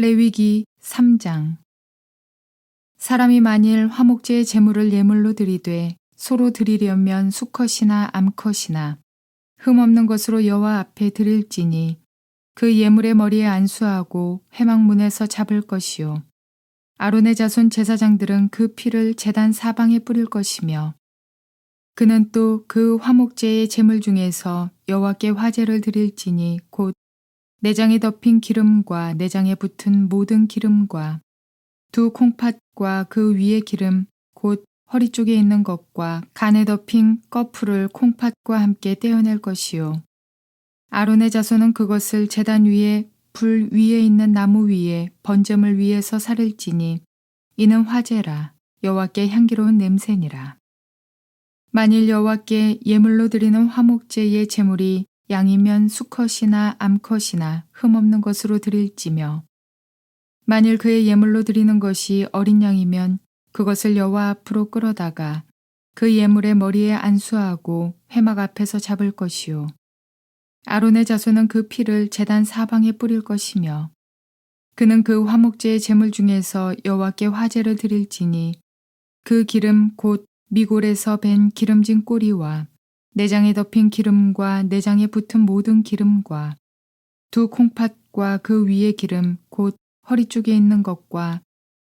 레위기 3장. 사람이 만일 화목제의 제물을 예물로 드리되 소로 드리려면 수컷이나 암컷이나 흠 없는 것으로 여호와 앞에 드릴지니 그 예물의 머리에 안수하고 회막문에서 잡을 것이요. 아론의 자손 제사장들은 그 피를 제단 사방에 뿌릴 것이며 그는 또 그 화목제의 제물 중에서 여호와께 화제를 드릴지니 곧 내장에 덮인 기름과 내장에 붙은 모든 기름과 두 콩팥과 그 위의 기름 곧 허리 쪽에 있는 것과 간에 덮인 꺼풀을 콩팥과 함께 떼어낼 것이요. 아론의 자손은 그것을 제단 위에 불 위에 있는 나무 위에 번점을 위에서 사를지니 이는 화제라. 여호와께 향기로운 냄새니라. 만일 여호와께 예물로 드리는 화목제의 제물이 양이면 수컷이나 암컷이나 흠없는 것으로 드릴지며 만일 그의 예물로 드리는 것이 어린 양이면 그것을 여호와 앞으로 끌어다가 그 예물의 머리에 안수하고 회막 앞에서 잡을 것이요. 아론의 자손은 그 피를 제단 사방에 뿌릴 것이며 그는 그 화목제의 제물 중에서 여호와께 화제를 드릴지니 그 기름 곧 미골에서 벤 기름진 꼬리와 내장에 덮인 기름과 내장에 붙은 모든 기름과 두 콩팥과 그 위의 기름 곧 허리 쪽에 있는 것과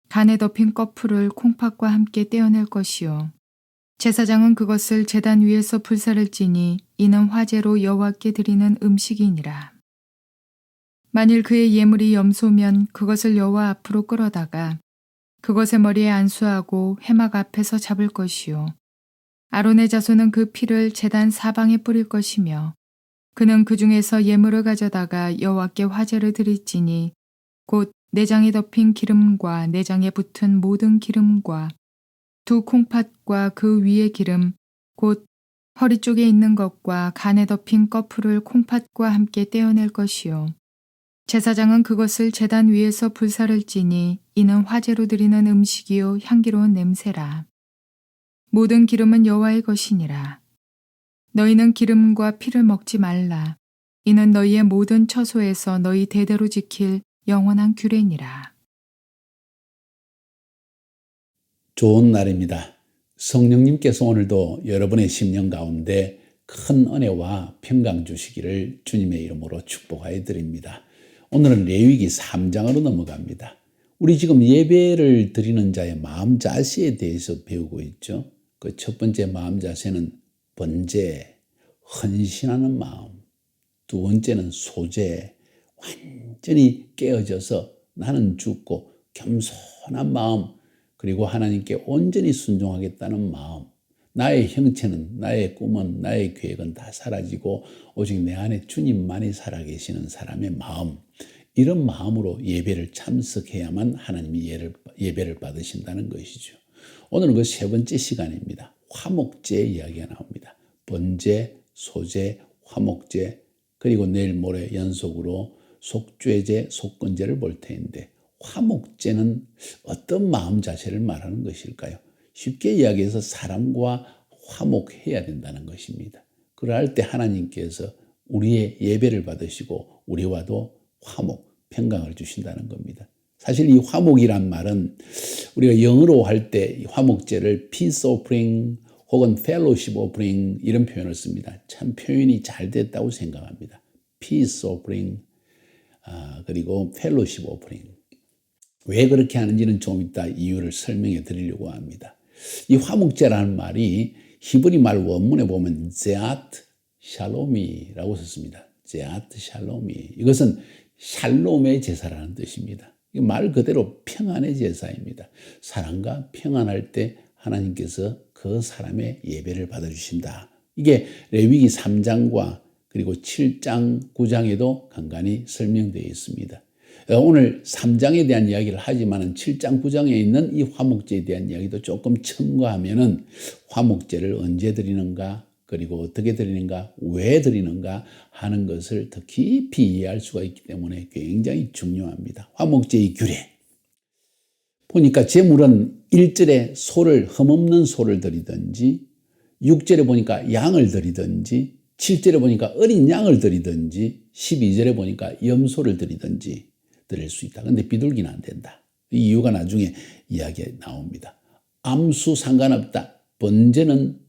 간에 덮인 꺼풀을 콩팥과 함께 떼어낼 것이요. 제사장은 그것을 제단 위에서 불사를 찌니 이는 화제로 여호와께 드리는 음식이니라. 만일 그의 예물이 염소면 그것을 여호와 앞으로 끌어다가 그것의 머리에 안수하고 회막 앞에서 잡을 것이요 아론의 자손은 그 피를 제단 사방에 뿌릴 것이며 그는 그 중에서 예물을 가져다가 여호와께 화제를 드릴지니 곧 내장에 덮인 기름과 내장에 붙은 모든 기름과 두 콩팥과 그 위의 기름 곧 허리 쪽에 있는 것과 간에 덮인 꺼풀을 콩팥과 함께 떼어낼 것이요. 제사장은 그것을 제단 위에서 불사를 찌니 이는 화제로 드리는 음식이요. 향기로운 냄새라 모든 기름은 여호와의 것이니라. 너희는 기름과 피를 먹지 말라. 이는 너희의 모든 처소에서 너희 대대로 지킬 영원한 규례니라. 좋은 날입니다. 성령님께서 오늘도 여러분의 심령 가운데 큰 은혜와 평강 주시기를 주님의 이름으로 축복하여 드립니다. 오늘은 레위기 3장으로 넘어갑니다. 우리 지금 예배를 드리는 자의 마음 자세에 대해서 배우고 있죠. 그 첫 번째 마음 자세는 번제, 헌신하는 마음. 두 번째는 소재, 완전히 깨어져서 나는 죽고 겸손한 마음, 그리고 하나님께 온전히 순종하겠다는 마음. 나의 형체는, 나의 꿈은, 나의 계획은 다 사라지고 오직 내 안에 주님만이 살아계시는 사람의 마음. 이런 마음으로 예배를 참석해야만 하나님이 예배를 받으신다는 것이죠. 오늘은 그 세 번째 시간입니다. 화목제 이야기가 나옵니다. 번제, 소제, 화목제, 그리고 내일 모레 연속으로 속죄제, 속건제를 볼 텐데 화목제는 어떤 마음 자세를 말하는 것일까요? 쉽게 이야기해서 사람과 화목해야 된다는 것입니다. 그럴 때 하나님께서 우리의 예배를 받으시고 우리와도 화목, 평강을 주신다는 겁니다. 사실 이 화목이란 말은 우리가 영어로 할 때 화목제를 peace offering 혹은 fellowship offering 이런 표현을 씁니다. 참 표현이 잘 됐다고 생각합니다. peace offering 아, 그리고 fellowship offering 왜 그렇게 하는지는 좀 이따 이유를 설명해 드리려고 합니다. 이 화목제라는 말이 히브리 말 원문에 보면 제아트 샬롬이라고 썼습니다. 제아트 샬롬이 이것은 샬롬의 제사라는 뜻입니다. 말 그대로 평안의 제사입니다. 사랑과 평안할 때 하나님께서 그 사람의 예배를 받아주신다. 이게 레위기 3장과 그리고 7장, 9장에도 간간히 설명되어 있습니다. 오늘 3장에 대한 이야기를 하지만 7장, 9장에 있는 이 화목제에 대한 이야기도 조금 첨가하면 화목제를 언제 드리는가, 그리고 어떻게 드리는가, 왜 드리는가 하는 것을 더 깊이 이해할 수가 있기 때문에 굉장히 중요합니다. 화목제의 규례. 보니까 제물은 1절에 소를, 흠없는 소를 드리든지, 6절에 보니까 양을 드리든지, 7절에 보니까 어린 양을 드리든지, 12절에 보니까 염소를 드리든지, 드릴 수 있다. 근데 비둘기는 안 된다. 이 이유가 나중에 이야기에 나옵니다. 암수 상관없다. 번제는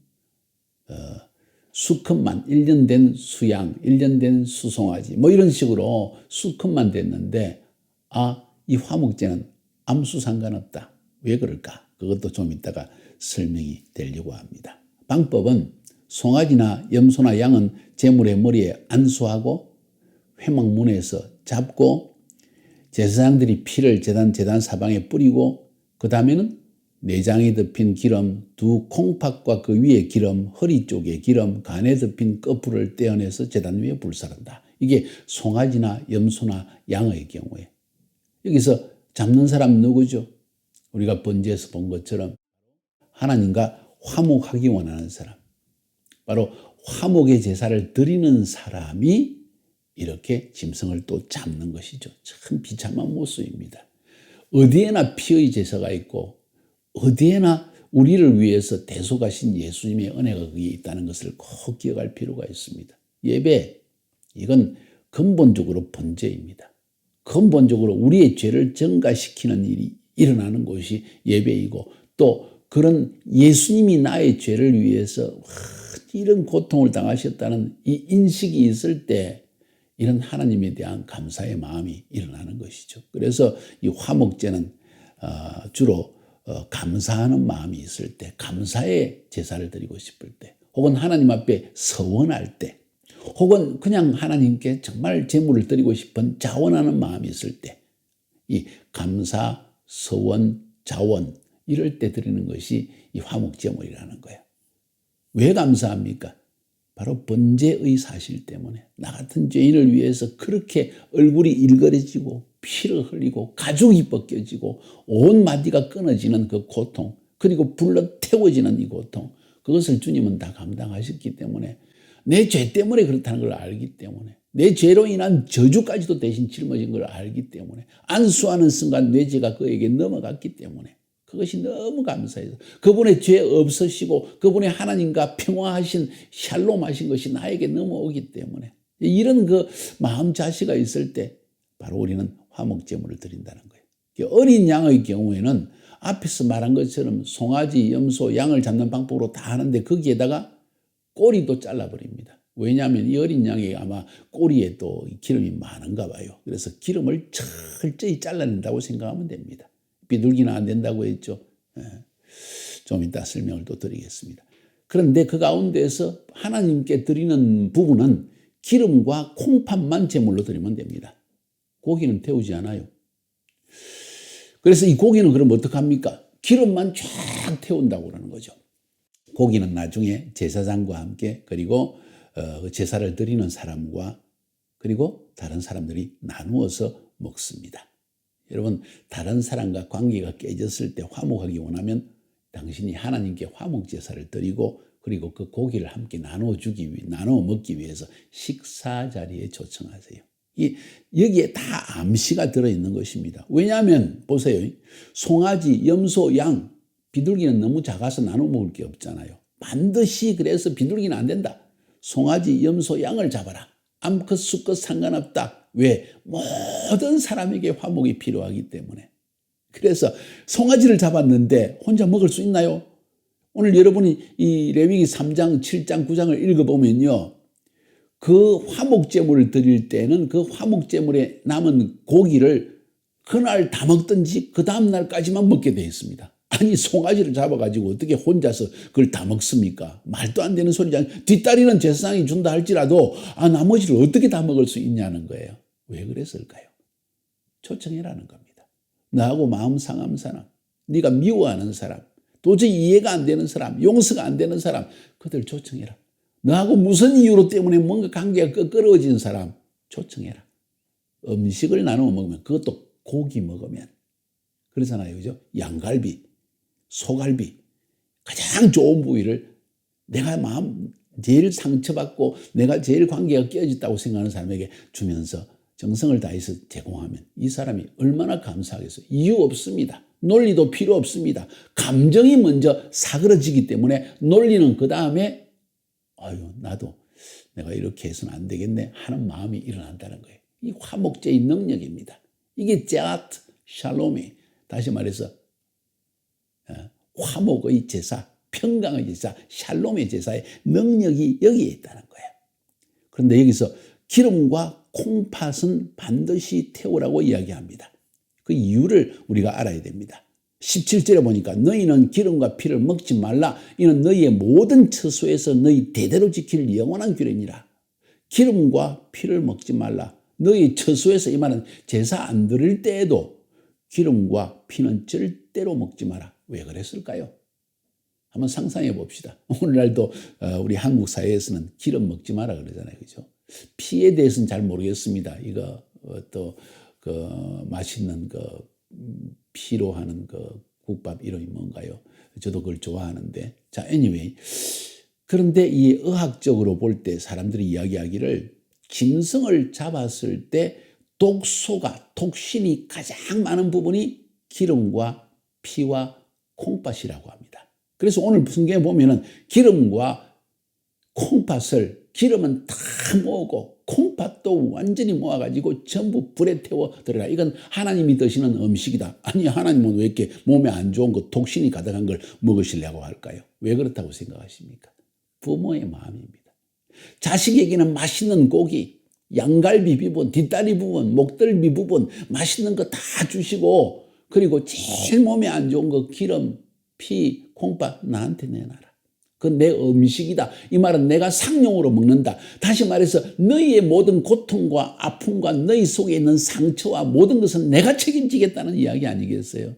어, 수컷만 1년 된 수양, 1년 된 수송아지 뭐 이런 식으로 수컷만 됐는데 아, 이 화목제는 암수 상관없다. 왜 그럴까? 그것도 좀 이따가 설명이 되려고 합니다. 방법은 송아지나 염소나 양은 제물의 머리에 안수하고 회막문에서 잡고 제사장들이 피를 제단 제단 사방에 뿌리고 그 다음에는 내장에 덮인 기름, 두 콩팥과 그 위에 기름, 허리 쪽에 기름, 간에 덮인 거풀을 떼어내서 제단 위에 불사른다. 이게 송아지나 염소나 양의 경우에 여기서 잡는 사람 누구죠? 우리가 번제에서 본 것처럼 하나님과 화목하기 원하는 사람. 바로 화목의 제사를 드리는 사람이 이렇게 짐승을 또 잡는 것이죠. 참 비참한 모습입니다. 어디에나 피의 제사가 있고 어디에나 우리를 위해서 대속하신 예수님의 은혜가 거기에 있다는 것을 꼭 기억할 필요가 있습니다. 예배, 이건 근본적으로 번제입니다. 근본적으로 우리의 죄를 증가시키는 일이 일어나는 곳이 예배이고 또 그런 예수님이 나의 죄를 위해서 이런 고통을 당하셨다는 이 인식이 있을 때 이런 하나님에 대한 감사의 마음이 일어나는 것이죠. 그래서 이 화목제는 어, 주로 어, 감사하는 마음이 있을 때, 감사의 제사를 드리고 싶을 때, 혹은 하나님 앞에 서원할 때, 혹은 그냥 하나님께 정말 제물을 드리고 싶은 자원하는 마음이 있을 때, 이 감사, 서원, 자원 이럴 때 드리는 것이 이 화목제물이라는 거예요. 왜 감사합니까? 바로 번제의 사실 때문에 나 같은 죄인을 위해서 그렇게 얼굴이 일그러지고 피를 흘리고 가죽이 벗겨지고 온 마디가 끊어지는 그 고통 그리고 불러 태워지는 이 고통 그것을 주님은 다 감당하셨기 때문에 내 죄 때문에 그렇다는 걸 알기 때문에 내 죄로 인한 저주까지도 대신 짊어진 걸 알기 때문에 안수하는 순간 내 죄가 그에게 넘어갔기 때문에 그것이 너무 감사해서 그분의 죄 없으시고 그분의 하나님과 평화하신 샬롬하신 것이 나에게 넘어오기 때문에 이런 그 마음 자세가 있을 때 바로 우리는 화목제물을 드린다는 거예요. 어린 양의 경우에는 앞에서 말한 것처럼 송아지, 염소, 양을 잡는 방법으로 다 하는데 거기에다가 꼬리도 잘라버립니다. 왜냐하면 이 어린 양이 아마 꼬리에 또 기름이 많은가 봐요. 그래서 기름을 철저히 잘라낸다고 생각하면 됩니다. 비둘기는 안 된다고 했죠. 예. 좀 이따 설명을 또 드리겠습니다. 그런데 그 가운데서 하나님께 드리는 부분은 기름과 콩팥만 제물로 드리면 됩니다. 고기는 태우지 않아요. 그래서 이 고기는 그럼 어떡합니까? 기름만 쫙 태운다고 그러는 거죠. 고기는 나중에 제사장과 함께 그리고 어, 제사를 드리는 사람과 그리고 다른 사람들이 나누어서 먹습니다. 여러분 다른 사람과 관계가 깨졌을 때 화목하기 원하면 당신이 하나님께 화목 제사를 드리고 그리고 그 고기를 함께 나누어 주기 위해 나누어 먹기 위해서 식사 자리에 초청하세요. 이 여기에 다 암시가 들어 있는 것입니다. 왜냐하면 보세요. 송아지, 염소, 양, 비둘기는 너무 작아서 나눠 먹을 게 없잖아요. 반드시 그래서 비둘기는 안 된다. 송아지, 염소, 양을 잡아라. 암컷, 수컷 상관없다. 왜? 모든 사람에게 화목이 필요하기 때문에. 그래서 송아지를 잡았는데 혼자 먹을 수 있나요? 오늘 여러분이 이 레위기 3장, 7장, 9장을 읽어보면요. 그 화목제물을 드릴 때는 그 화목제물에 남은 고기를 그날 다 먹든지 그 다음날까지만 먹게 되어 있습니다. 아니 송아지를 잡아가지고 어떻게 혼자서 그걸 다 먹습니까? 말도 안 되는 소리잖아요. 뒷다리는 제사장이 준다 할지라도 아 나머지를 어떻게 다 먹을 수 있냐는 거예요. 왜 그랬을까요? 초청해라는 겁니다. 나하고 마음 상한 사람, 네가 미워하는 사람, 도저히 이해가 안 되는 사람, 용서가 안 되는 사람, 그들 초청해라. 너하고 무슨 이유로 때문에 뭔가 관계가 끄끄러워진 사람 초청해라. 음식을 나누어 먹으면 그것도 고기 먹으면 그러잖아요. 그죠? 양갈비, 소갈비 가장 좋은 부위를 내가 마음 제일 상처받고 내가 제일 관계가 깨어졌다고 생각하는 사람에게 주면서 정성을 다해서 제공하면 이 사람이 얼마나 감사하겠어요. 이유 없습니다. 논리도 필요 없습니다. 감정이 먼저 사그러지기 때문에 논리는 그 다음에 아유 나도 내가 이렇게 해서는 안 되겠네 하는 마음이 일어난다는 거예요. 이 화목제의 능력입니다. 이게 제아트 샬롬이 다시 말해서 어, 화목의 제사, 평강의 제사, 샬롬의 제사의 능력이 여기에 있다는 거예요. 그런데 여기서 기름과 콩팥은 반드시 태우라고 이야기합니다. 그 이유를 우리가 알아야 됩니다. 17절에 보니까 너희는 기름과 피를 먹지 말라. 이는 너희의 모든 처소에서 너희 대대로 지킬 영원한 규례니라. 기름과 피를 먹지 말라. 너희 처소에서 이 말은 제사 안 드릴 때에도 기름과 피는 절대로 먹지 마라. 왜 그랬을까요? 한번 상상해 봅시다. 오늘날도 어, 우리 한국 사회에서는 기름 먹지 마라 그러잖아요. 그죠? 피에 대해서는 잘 모르겠습니다. 이거 어, 또그 맛있는 그 음, 피로 하는 그 국밥 이름이 뭔가요? 저도 그걸 좋아하는데. 자, anyway. 그런데 이 의학적으로 볼 때 사람들이 이야기하기를 짐승을 잡았을 때 독소가, 독신이 가장 많은 부분이 기름과 피와 콩팥이라고 합니다. 그래서 오늘 성경에 보면은 기름과 콩팥을 기름은 다 모으고 콩팥도 완전히 모아가지고 전부 불에 태워 들어가. 이건 하나님이 드시는 음식이다. 아니 하나님은 왜 이렇게 몸에 안 좋은 거 독신이 가득한 걸 먹으시려고 할까요? 왜 그렇다고 생각하십니까? 부모의 마음입니다. 자식에게는 맛있는 고기, 양갈비 부분, 뒷다리 부분, 목덜미 부분 맛있는 거 다 주시고 그리고 제일 몸에 안 좋은 거 기름, 피, 콩팥 나한테 내놔라. 그내 음식이다. 이 말은 내가 상용으로 먹는다. 다시 말해서 너희의 모든 고통과 아픔과 너희 속에 있는 상처와 모든 것은 내가 책임지겠다는 이야기 아니겠어요?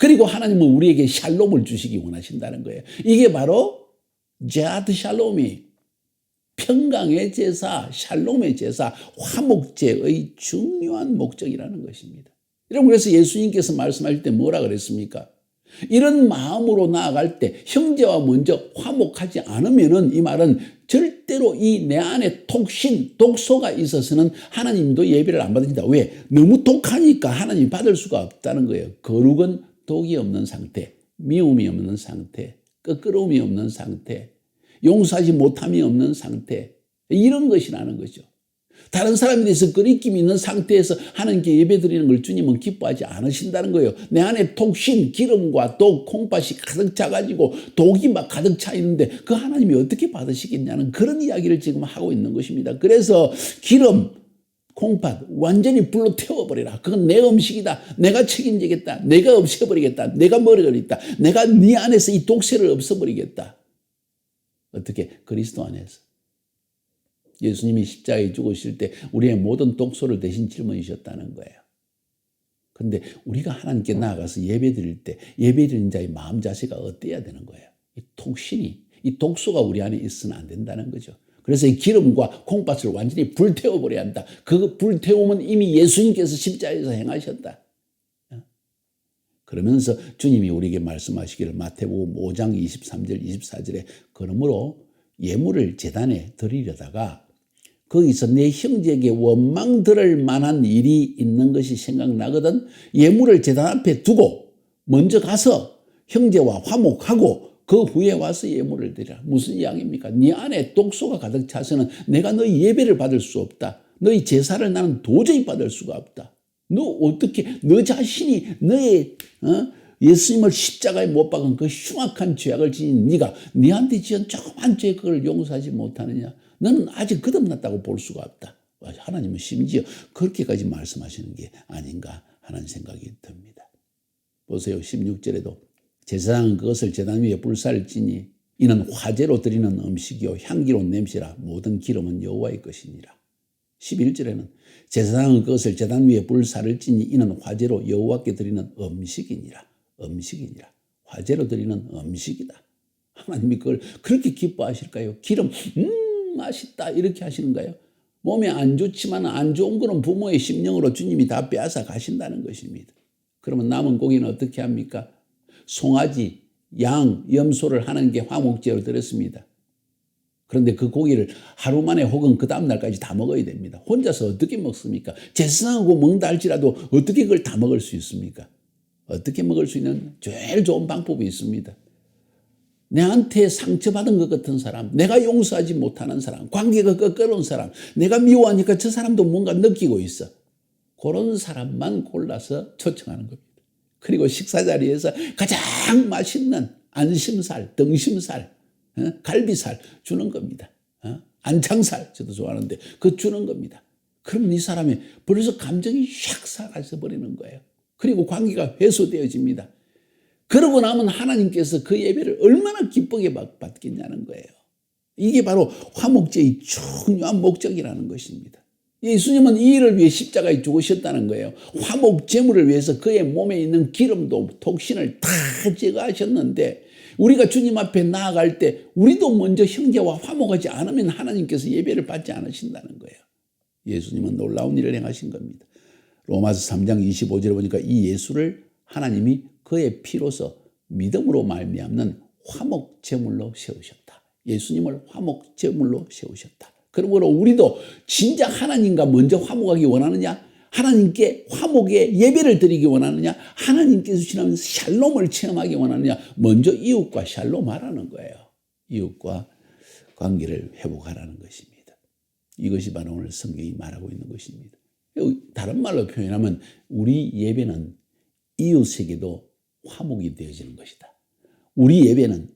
그리고 하나님은 우리에게 샬롬을 주시기 원하신다는 거예요. 이게 바로 제아드 샬롬이 평강의 제사, 샬롬의 제사, 화목제의 중요한 목적이라는 것입니다. 여러분 그래서 예수님께서 말씀하실 때 뭐라 그랬습니까? 이런 마음으로 나아갈 때 형제와 먼저 화목하지 않으면은 이 말은 절대로 이 내 안에 독신, 독소가 있어서는 하나님도 예배를 안 받으신다. 왜? 너무 독하니까 하나님 받을 수가 없다는 거예요. 거룩은 독이 없는 상태, 미움이 없는 상태, 끄끄러움이 없는 상태, 용서하지 못함이 없는 상태. 이런 것이라는 거죠. 다른 사람에 대해서 거리낌 있는 상태에서 하나님께 예배 드리는 걸 주님은 기뻐하지 않으신다는 거예요. 내 안에 독신, 기름과 독, 콩팥이 가득 차가지고 독이 막 가득 차 있는데 그 하나님이 어떻게 받으시겠냐는 그런 이야기를 지금 하고 있는 것입니다. 그래서 기름, 콩팥 완전히 불로 태워버리라. 그건 내 음식이다. 내가 책임지겠다. 내가 없애버리겠다. 내가 머리가 내가 네 안에서 이 독세를 없애버리겠다. 어떻게? 그리스도 안에서. 예수님이 십자가에 죽으실 때 우리의 모든 독소를 대신 짊어지셨다는 거예요. 근데 우리가 하나님께 나아가서 예배 드릴 때 예배 드리는 자의 마음 자세가 어때야 되는 거예요? 이 독신이, 이 독소가 우리 안에 있으면 안 된다는 거죠. 그래서 이 기름과 콩팥을 완전히 불태워버려야 한다. 그 불태움은 이미 예수님께서 십자가에서 행하셨다. 그러면서 주님이 우리에게 말씀하시기를 마태복음 5장 23절 24절에 그러므로 예물을 재단에 드리려다가 거기서 내 형제에게 원망 들을 만한 일이 있는 것이 생각나거든 예물을 재단 앞에 두고 먼저 가서 형제와 화목하고 그 후에 와서 예물을 드리라. 무슨 이야기입니까? 네 안에 독소가 가득 차서는 내가 너희 예배를 받을 수 없다. 너희 제사를 나는 도저히 받을 수가 없다. 너 어떻게 너 자신이 너의 어? 예수님을 십자가에 못 박은 그 흉악한 죄악을 지닌 네가 네한테 지은 조그만 죄 그걸 용서하지 못하느냐? 너는 아직 거듭났다고 볼 수가 없다. 하나님은 심지어 그렇게까지 말씀하시는 게 아닌가 하는 생각이 듭니다. 보세요. 16절에도 제사장은 그것을 제단 위에 불사를 지니 이는 화제로 드리는 음식이요 향기로운 냄새라 모든 기름은 여호와의 것이니라. 11절에는 제사장은 그것을 제단 위에 불사를 지니 이는 화제로 여호와께 드리는 음식이니라. 음식이니라. 화제로 드리는 음식이다. 하나님이 그걸 그렇게 기뻐하실까요? 기름, 음, 맛있다. 이렇게 하시는가요? 몸에 안 좋지만 안 좋은 거는 부모의 심령으로 주님이 다 빼앗아 가신다는 것입니다. 그러면 남은 고기는 어떻게 합니까? 송아지, 양, 염소를 하는 게 화목제로 드렸습니다. 그런데 그 고기를 하루 만에 혹은 그 다음날까지 다 먹어야 됩니다. 혼자서 어떻게 먹습니까? 제사하고 먹다 할지라도 어떻게 그걸 다 먹을 수 있습니까? 어떻게 먹을 수 있는 제일 좋은 방법이 있습니다. 내한테 상처받은 것 같은 사람, 내가 용서하지 못하는 사람, 관계가 끄끄러운 사람, 내가 미워하니까 저 사람도 뭔가 느끼고 있어. 그런 사람만 골라서 초청하는 겁니다. 그리고 식사 자리에서 가장 맛있는 안심살, 등심살, 어? 갈비살 주는 겁니다. 어? 안창살 저도 좋아하는데 그 주는 겁니다. 그러면 이 사람이 벌써 감정이 샥 사라져 버리는 거예요. 그리고 관계가 회수되어집니다. 그러고 나면 하나님께서 그 예배를 얼마나 기쁘게 받- 받겠냐는 거예요. 이게 바로 화목제의 중요한 목적이라는 것입니다. 예수님은 이 일을 위해 십자가에 죽으셨다는 거예요. 화목 제물을 위해서 그의 몸에 있는 기름도 독신을 다 제거하셨는데 우리가 주님 앞에 나아갈 때 우리도 먼저 형제와 화목하지 않으면 하나님께서 예배를 받지 않으신다는 거예요. 예수님은 놀라운 일을 행하신 겁니다. 로마서 3장 25절에 보니까 이 예수를 하나님이 그의 피로서 믿음으로 말미암는 화목 제물로 세우셨다. 예수님을 화목 제물로 세우셨다. 그러므로 우리도 진짜 하나님과 먼저 화목하기 원하느냐? 하나님께 화목의 예배를 드리기 원하느냐? 하나님께 주시는 샬롬을 체험하기 원하느냐? 먼저 이웃과 샬롬 하라는 거예요. 이웃과 관계를 회복하라는 것입니다. 이것이 바로 오늘 성경이 말하고 있는 것입니다. 다른 말로 표현하면 우리 예배는 이웃에게도 화목이 되어지는 것이다. 우리 예배는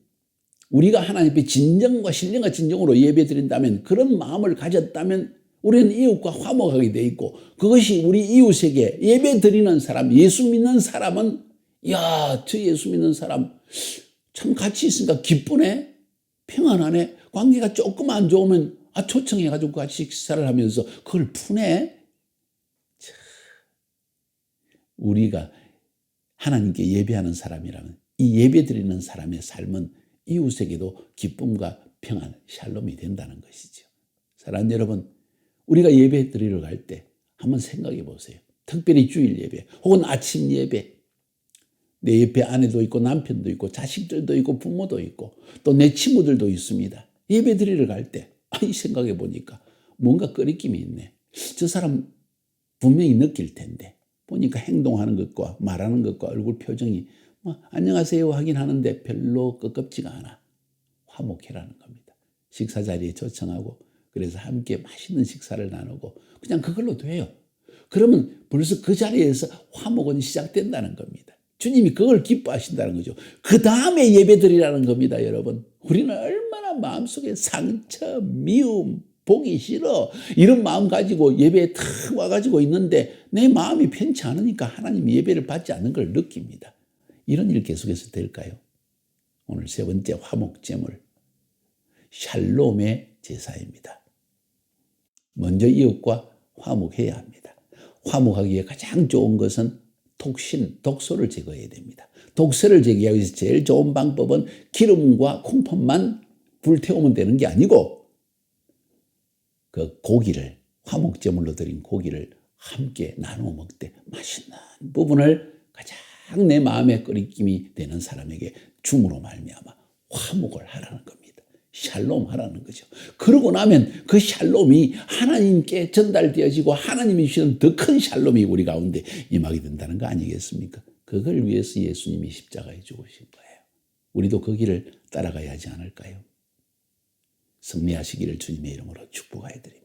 우리가 하나님 앞에 진정과 신령과 진정으로 예배 드린다면 그런 마음을 가졌다면 우리는 이웃과 화목하게 돼 있고 그것이 우리 이웃에게 예배 드리는 사람, 예수 믿는 사람은 야, 저 예수 믿는 사람 참 같이 있으니까 기쁘네, 평안하네, 관계가 조금 안 좋으면 아 초청해가지고 같이 식사를 하면서 그걸 푸네. 참, 우리가 하나님께 예배하는 사람이라면 이 예배 드리는 사람의 삶은 이웃에게도 기쁨과 평안, 샬롬이 된다는 것이죠. 사랑하는 여러분, 우리가 예배 드리러 갈 때 한번 생각해 보세요. 특별히 주일 예배 혹은 아침 예배. 내 옆에 아내도 있고 남편도 있고 자식들도 있고 부모도 있고 또 내 친구들도 있습니다. 예배 드리러 갈 때, 아, 이 생각해 보니까 뭔가 꺼리낌이 있네. 저 사람 분명히 느낄 텐데 보니까 행동하는 것과 말하는 것과 얼굴 표정이 뭐 안녕하세요 하긴 하는데 별로 끄껍지가 않아. 화목해라는 겁니다. 식사 자리에 초청하고 그래서 함께 맛있는 식사를 나누고 그냥 그걸로 돼요. 그러면 벌써 그 자리에서 화목은 시작된다는 겁니다. 주님이 그걸 기뻐하신다는 거죠. 그 다음에 예배드리라는 겁니다, 여러분. 우리는 얼마나 마음속에 상처, 미움, 보기 싫어 이런 마음 가지고 예배에 탁 와가지고 있는데 내 마음이 편치 않으니까 하나님 예배를 받지 않는 걸 느낍니다. 이런 일 계속해서 될까요? 오늘 세 번째 화목제물 샬롬의 제사입니다. 먼저 이웃과 화목해야 합니다. 화목하기에 가장 좋은 것은 독신, 독소를 제거해야 됩니다. 독소를 제거하기 위해서 제일 좋은 방법은 기름과 콩팥만 불태우면 되는 게 아니고 그 고기를 화목제물로 드린 고기를 함께 나누어 먹되 맛있는 부분을 가장 내 마음에 끓임이 되는 사람에게 줌으로 말미암아 화목을 하라는 겁니다. 샬롬 하라는 거죠. 그러고 나면 그 샬롬이 하나님께 전달되어지고 하나님이 주시는 더 큰 샬롬이 우리 가운데 임하게 된다는 거 아니겠습니까? 그걸 위해서 예수님이 십자가에 죽으신 거예요. 우리도 그 길을 따라가야 하지 않을까요? 승리하시기를 주님의 이름으로 축복하여 드립니다.